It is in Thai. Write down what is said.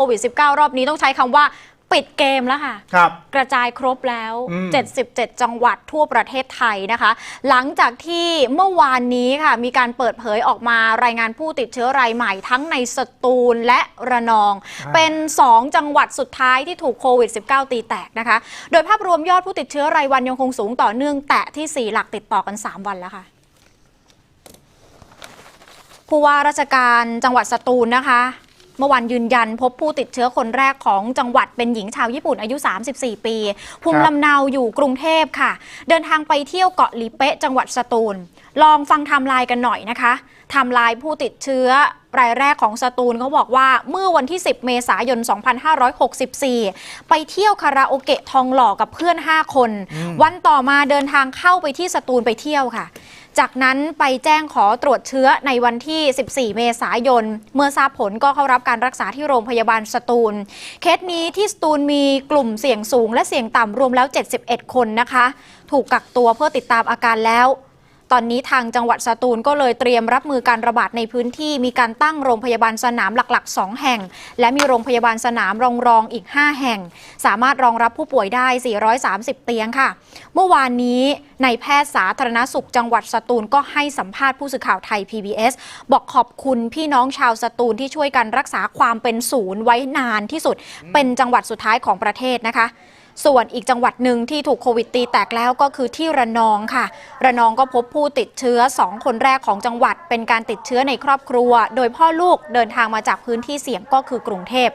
โควิด -19 รอบนี้ต้องใช้คำว่าปิดเกมแล้วค่ะ ครับ กระจายครบแล้ว อืม 77 จังหวัดทั่วประเทศไทยนะคะ หลังจากที่เมื่อวานนี้ค่ะ มีการเปิดเผยออกมารายงานผู้ติดเชื้อรายใหม่ทั้งในสตูลและระนอง เป็น 2 จังหวัดสุดท้ายที่ถูกโควิด -19 ตีแตกนะคะ โดยภาพรวมยอดผู้ติดเชื้อรายวันยังคงสูงต่อเนื่องแตะที่ 4 หลักติดต่อกัน 3 วันแล้วค่ะ ผู้ว่าราชการจังหวัดสตูลนะคะ เมื่อวันยืนยันพบผู้ติดเชื้อคนแรกของจังหวัดเป็นหญิงชาวญี่ปุ่นอายุ 34 ปี ภูมิลำเนาอยู่กรุงเทพค่ะ เดินทางไปเที่ยวเกาะหลีเป๊ะจังหวัดสตูลลองฟังไทม์ไลน์กันหน่อยนะคะไทม์ไลน์ผู้ติดเชื้อรายแรกของสตูลเขาบอกว่าเมื่อวันที่ 10 เมษายน 2564 ไปเที่ยวคาราโอเกะทองหล่อกับเพื่อน 5 คน วันต่อมาเดินทางเข้าไปที่สตูลไปเที่ยวค่ะ จากนั้นไปแจ้งขอตรวจเชื้อในวันที่ 14 เมษายน เมื่อทราบผลก็เข้ารับการรักษาที่โรงพยาบาลสตูล เคสนี้ที่สตูลมีกลุ่มเสี่ยงสูงและเสี่ยงต่ำรวมแล้ว 71 คนนะคะ ถูกกักตัวเพื่อติดตามอาการแล้ว ตอนนี้ทางจังหวัดสตูลก็เลยเตรียมรับมือการระบาดในพื้นที่ มีการตั้งโรงพยาบาลสนามหลัก ๆ 2 แห่ง และมีโรงพยาบาลสนามรองรองๆอีก 5 แห่ง สามารถรองรับผู้ป่วยได้ 430 เตียงค่ะ เมื่อวานนี้ในายแพทย์สาธารณสุขจังหวัดสตูลก็ให้สัมภาษณ์ผู้สื่อข่าวไทย PBS บอกขอบคุณพี่น้องชาวสตูลที่ช่วยกันรักษาความเป็นศูนย์ไว้นานที่สุด เป็นจังหวัดสุดท้ายของประเทศนะคะ ส่วนอีกจังหวัดหนึ่งที่ถูกโควิดตีแตกแล้วก็คือที่ระนองค่ะ ระนองก็พบผู้ติดเชื้อ 2 คนแรกของจังหวัด เป็นการติดเชื้อในครอบครัว โดยพ่อลูกเดินทางมาจากพื้นที่เสี่ยงก็คือกรุงเทพ